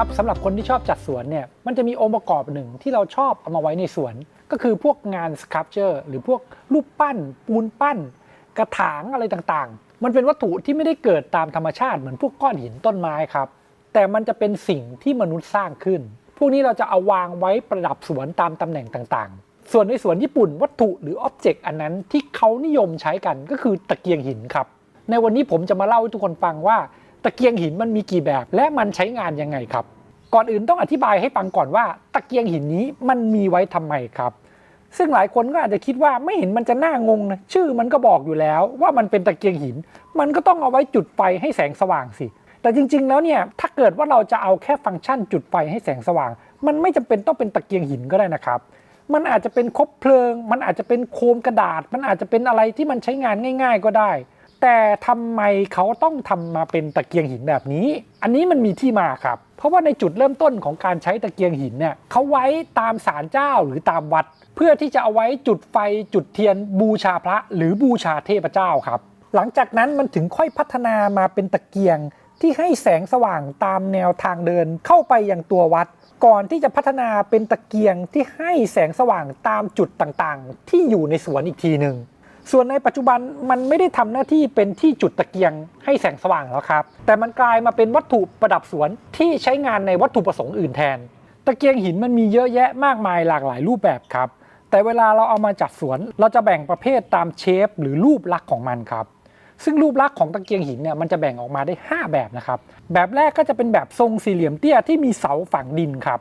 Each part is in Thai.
ครับสำหรับคนที่ชอบจัดสวนเนี่ยมันจะมีองค์ประกอบหนึ่งที่เราชอบเอามาไว้ในสวน ก็คือพวกงานสครับเจอร์หรือพวกรูปปั้น ปูนปั้น กระถางอะไรต่างๆ มันเป็นวัตถุที่ไม่ได้เกิดตามธรรมชาติเหมือนพวกก้อนหินต้นไม้ครับ แต่มันจะเป็นสิ่งที่มนุษย์สร้างขึ้น พวกนี้เราจะเอาวางไว้ประดับสวนตามตำแหน่งต่างๆ ส่วนในสวนญี่ปุ่นวัตถุหรืออ็อบเจกต์อันนั้นที่เขานิยมใช้กันก็คือตะเกียงหินครับในวันนี้ผมจะมาเล่าให้ทุกคนฟังว่า ตะเกียงหินมันมีกี่แบบ และมันใช้งานยังไงครับ ก่อนอื่นต้องอธิบายให้ฟังก่อนว่า ตะเกียงหินนี้มันมีไว้ทำไมครับ ซึ่งหลายคนก็อาจจะคิดว่าไม่เห็นมันจะน่างงนะชื่อมันก็บอกอยู่แล้วว่ามันเป็นตะเกียงหิน มันก็ต้องเอาไว้จุดไฟให้แสงสว่างสิแต่จริง ๆ แล้วเนี่ยถ้าเกิดว่าเราจะเอาแค่ฟังก์ชันจุดไฟให้แสงสว่าง มันไม่จำเป็นต้องเป็นตะเกียงหินก็ได้นะครับ มันอาจจะเป็นคบเพลิง มันอาจจะเป็นโคมกระดาษ มันอาจจะเป็นอะไรที่มันใช้งานง่าย ๆ ก็ได้ แต่ทำไมเขาต้องทำมาเป็นตะเกียงหินแบบนี้ อันนี้มันมีที่มาครับ เพราะว่าในจุดเริ่มต้นของการใช้ตะเกียงหินเนี่ยเขาไว้ตามศาลเจ้าหรือตามวัด เพื่อที่จะเอาไว้จุดไฟจุดเทียนบูชาพระหรือบูชาเทพเจ้าครับ หลังจากนั้นมันถึงค่อยพัฒนามาเป็นตะเกียงที่ให้แสงสว่างตามแนวทางเดินเข้าไปยังตัววัด ก่อนที่จะพัฒนาเป็นตะเกียงที่ให้แสงสว่างตามจุดต่างๆ ที่อยู่ในสวนอีกทีหนึ่ง ส่วนในปัจจุบันมันไม่ได้ทำหน้าที่เป็นที่จุดตะเกียงให้แสงสว่างแล้วครับ แต่มันกลายมาเป็นวัตถุประดับสวนที่ใช้งานในวัตถุประสงค์อื่นแทน ตะเกียงหินมันมีเยอะแยะมากมายหลากหลายรูปแบบครับ แต่เวลาเราเอามาจัดสวน เราจะแบ่งประเภทตามเชฟหรือรูปลักษณ์ของมันครับ ซึ่งรูปลักษณ์ของตะเกียงหินเนี่ยมันจะแบ่งออกมาได้ 5 แบบนะครับ แบบแรกก็จะเป็นแบบทรงสี่เหลี่ยมเตี้ยที่มีเสาฝังดินครับ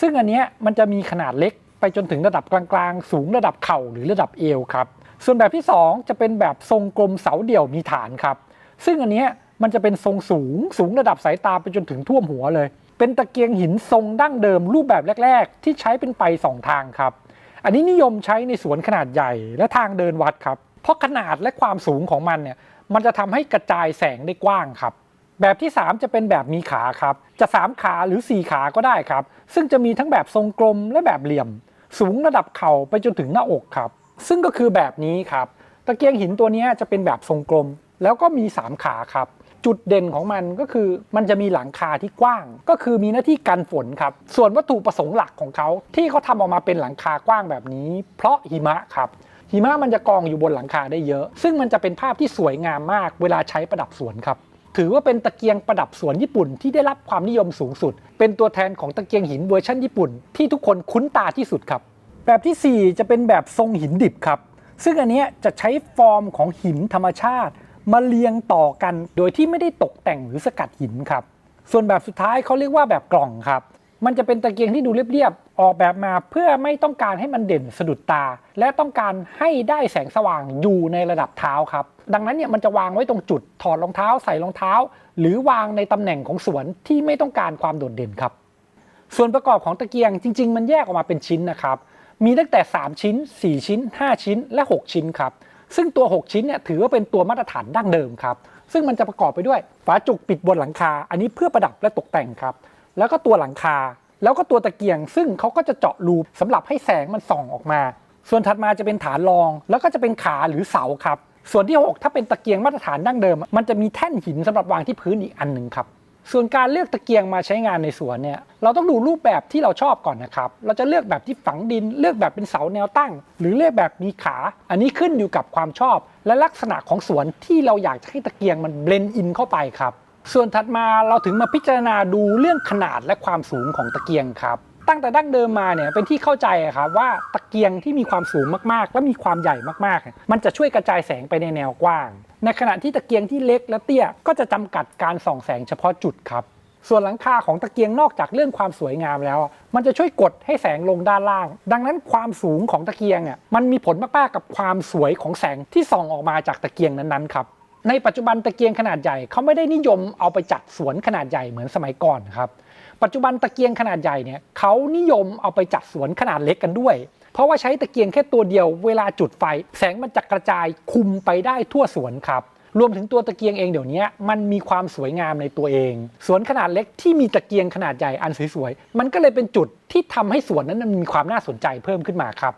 ซึ่งอันนี้มันจะมีขนาดเล็กไปจนถึงระดับกลางๆ สูงระดับเข่าหรือระดับเอวครับ ส่วนแบบที่ 2 จะเป็นแบบทรงกลมเสาเดี่ยวมีฐานครับ ซึ่งอันนี้มันจะเป็นทรงสูงสูงระดับสายตาไปจนถึงท่วมหัวเลย เป็นตะเกียงหินทรงดั้งเดิมรูปแบบแรก ๆ ที่ใช้เป็นไปสองทางครับ อันนี้นิยมใช้ในสวนขนาดใหญ่และทางเดินวัดครับ เพราะขนาดและความสูงของมันเนี่ยมันจะทำให้กระจายแสงได้กว้างครับ แบบที่ 3 จะเป็นแบบมีขาครับ จะ 3 ขาหรือ 4 ขาก็ได้ครับ ซึ่งจะมีทั้งแบบทรงกลมและแบบเหลี่ยม สูงระดับเข่าไปจนถึงหน้าอกครับ ซึ่งก็คือแบบนี้ครับ ตะเกียงหินตัวนี้จะเป็นแบบทรงกลม แล้วก็มี 3 ขาครับ จุดเด่นของมันก็คือมันจะมีหลังคาที่กว้าง ก็คือมีหน้าที่กันฝนครับ ส่วนวัตถุประสงค์หลักของเขาที่เขาทำออกมาเป็นหลังคากว้างแบบนี้ เพราะหิมะครับหิมะมันจะกองอยู่บนหลังคาได้เยอะ ซึ่งมันจะเป็นภาพที่สวยงามมาก เวลาใช้ประดับสวนครับ ถือว่าเป็นตะเกียงประดับสวนญี่ปุ่นที่ได้รับความนิยมสูงสุด เป็นตัวแทนของตะเกียงหินเวอร์ชันญี่ปุ่นที่ทุกคนคุ้นตาที่สุดครับ แบบทีสี่ 4 จะเป็นแบบทรงหินดิบครับ ซึ่งอันนี้จะใช้ฟอร์มของหินธรรมชาติ มาเรียงต่อกันโดยที่ไม่ได้ตกแต่งหรือสกัดหินครับ ส่วนแบบสุดท้ายเขาเรียกว่าแบบกล่องครับ มันจะเป็นตะเกียงที่ดูเรียบๆ ออกแบบมาเพื่อไม่ต้องการให้มันเด่นสะดุดตา และต้องการให้ได้แสงสว่างอยู่ในระดับเท้าครับ ดังนั้นเนี่ยมันจะวางไว้ตรงจุดถอดรองเท้าใส่รองเท้า หรือวางในตำแหน่งของสวนที่ไม่ต้องการความโดดเด่นครับ ส่วนประกอบของตะเกียงจริง ๆ มันแยกออกมาเป็นชิ้นนะครับ มีตั้งแต่ 3 ชิ้น 4 ชิ้น 5 ชิ้นและ 6 ชิ้นครับ ซึ่งตัว 6 ชิ้นเนี่ยถือว่าเป็นตัวมาตรฐานดั้งเดิมครับ ซึ่งมันจะประกอบไปด้วยฝาจุกปิดบนหลังคา อันนี้เพื่อประดับและตกแต่งครับ แล้วก็ตัวหลังคา แล้วก็ตัวตะเกียง ซึ่งเขาก็จะเจาะรูสำหรับให้แสงมันส่องออกมา ส่วนถัดมาจะเป็นฐานรอง แล้วก็จะเป็นขาหรือเสาครับ ส่วนที่ 6 ถ้าเป็นตะเกียงมาตรฐานดั้งเดิม มันจะมีแท่นหินสำหรับวางที่พื้นอีกอันหนึ่งครับ ส่วนการเลือกตะเกียงมาใช้งานในสวนเนี่ยเราต้องดูรูปแบบที่เราชอบก่อนนะครับ เราจะเลือกแบบที่ฝังดิน เลือกแบบเป็นเสาแนวตั้ง หรือเลือกแบบมีขา อันนี้ขึ้นอยู่กับความชอบ และลักษณะของสวนที่เราอยากจะให้ตะเกียงมันเบลนด์อินเข้าไปครับ ส่วนถัดมาเราถึงมาพิจารณาดูเรื่องขนาดและความสูงของตะเกียงครับตั้งแต่ดั้งเดิมมาเนี่ยเป็นที่เข้าใจครับว่าตะเกียงที่มีความสูงมากๆ และมีความใหญ่มากๆ มันจะช่วยกระจายแสงไปในแนวกว้าง ในขณะที่ตะเกียงที่เล็กและเตี้ยก็จะจำกัดการส่องแสงเฉพาะจุดครับ ส่วนหลังคาของตะเกียงนอกจากเรื่องความสวยงามแล้ว มันจะช่วยกดให้แสงลงด้านล่าง ดังนั้นความสูงของตะเกียงอะมันมีผลมากๆกับความสวยของแสงที่ส่องออกมาจากตะเกียงนั้นๆครับในปัจจุบันตะเกียงขนาดใหญ่เขาไม่ได้นิยมเอาไปจัดสวนขนาดใหญ่เหมือนสมัยก่อนครับ ปัจจุบันตะเกียงขนาดใหญ่เนี่ยเขานิยมเอาไปจัดสวนขนาดเล็กกันด้วย เพราะว่าใช้ตะเกียงแค่ตัวเดียวเวลาจุดไฟ แสงมันจะกระจายคุมไปได้ทั่วสวนครับ รวมถึงตัวตะเกียงเองเดี๋ยวนี้มันมีความสวยงามในตัวเอง สวนขนาดเล็กที่มีตะเกียงขนาดใหญ่อันสวยๆมันก็เลยเป็นจุดที่ทำให้สวนนั้นมันมีความน่าสนใจเพิ่มขึ้นมาครับ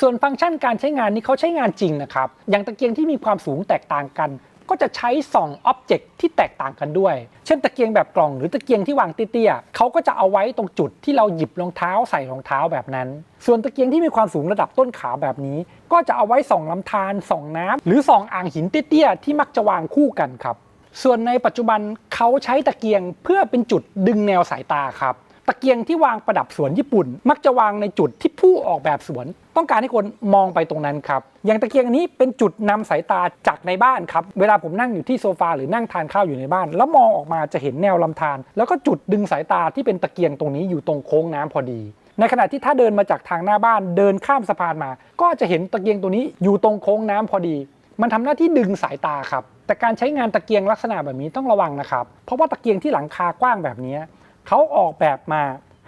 ส่วนฟังก์ชันการใช้งานนี้เขาใช้งานจริงนะครับ อย่างตะเกียงที่มีความสูงแตกต่างกัน ก็จะใช้ส่องอ็อบเจกต์ที่แตกต่างกันด้วย เช่นตะเกียงแบบกล่องหรือตะเกียงที่วางเตี้ยๆเขาก็จะเอาไว้ตรงจุดที่เราหยิบรองเท้าใส่รองเท้าแบบนั้น ส่วนตะเกียงที่มีความสูงระดับต้นขาแบบนี้ ก็จะเอาไว้ส่องลำธารส่องน้ำหรือส่องอ่างหินเตี้ยๆที่มักจะวางคู่กันครับ ส่วนในปัจจุบันเขาใช้ตะเกียงเพื่อเป็นจุดดึงแนวสายตาครับ ตะเกียงที่วางประดับสวนญี่ปุ่น มักจะวางในจุดที่ผู้ออกแบบสวน ต้องการให้คนมองไปตรงนั้นครับ อย่างตะเกียงนนี้เป็นจุดนำสายตาจากในบ้านครับ เวลาผมนั่งอยู่ที่โซฟาหรือนั่งทานข้าวอยู่ในบ้าน แล้วมองออกมาจะเห็นแนวลำธารแล้วก็จุดดึงสายตาที่เป็นตะเกียงตรงนี้อยู่ตรงโค้งน้ำพอดี ในขณะที่ถ้าเดินมาจากทางหน้าบ้านเดินข้ามสะพานมา ก็จะเห็นตะเกียงตัวนี้อยู่ตรงโค้งน้ำพอดี มันทำหน้าที่ดึงสายตาครับแต่การใช้งานตะเกียงลักษณะแบบนี้ต้องระวังนะครับ เพราะว่าตะเกียงที่หลังคากว้างแบบนี้ เขาออกแบบมา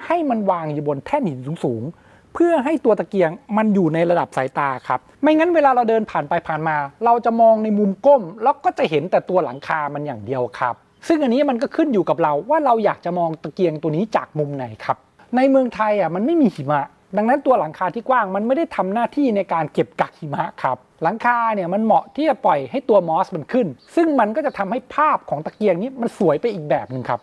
ให้มันวางอยู่บนแท่นหินสูงๆ เพื่อให้ตัวตะเกียงมันอยู่ในระดับสายตาครับ ไม่งั้นเวลาเราเดินผ่านไปผ่านมา เราจะมองในมุมก้ม แล้วก็จะเห็นแต่ตัวหลังคามันอย่างเดียวครับ ซึ่งอันนี้มันก็ขึ้นอยู่กับเราว่าเราอยากจะมองตะเกียงตัวนี้จากมุมไหนครับ ในเมืองไทยอะมันไม่มีหิมะ ดังนั้นตัวหลังคาที่กว้างมันไม่ได้ทำหน้าที่ในการเก็บกักหิมะครับหลังคาเนี่ยมันเหมาะที่จะปล่อยให้ตัวมอสมันขึ้น ซึ่งมันก็จะทำให้ภาพของตะเกียงนี้มันสวยไปอีกแบบหนึ่งครับ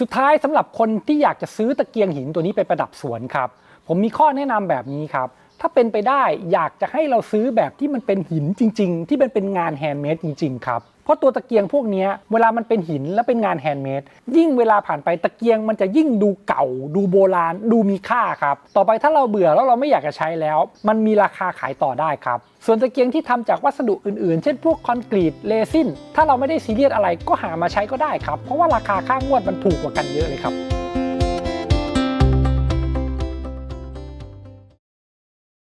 สุดท้ายสำหรับคนที่อยากจะซื้อตะเกียงหินตัวนี้ไปประดับสวนครับ ผมมีข้อแนะนำแบบนี้ครับ ถ้าเป็นไปได้อยากจะให้เราซื้อแบบที่มันเป็นหินจริง ๆ ที่มันเป็นงานแฮนด์เมดจริง ๆ ครับ เพราะตัวตะเกียงพวกนี้เวลามันเป็นหินและเป็นงานแฮนด์เมดยิ่งเวลาผ่านไปตะเกียงมันจะยิ่งดูเก่า ดูโบราณ ดูมีค่าครับ ต่อไปถ้าเราเบื่อแล้วเราไม่อยากจะใช้แล้ว มันมีราคาขายต่อได้ครับ ส่วนตะเกียงที่ทำจากวัสดุอื่นๆ เช่นพวกคอนกรีตเรซินถ้าเราไม่ได้ซีเรียสอะไรก็หามาใช้ก็ได้ครับเพราะว่าราคาค่างวดมันถูกกว่ากันเยอะเลยครับ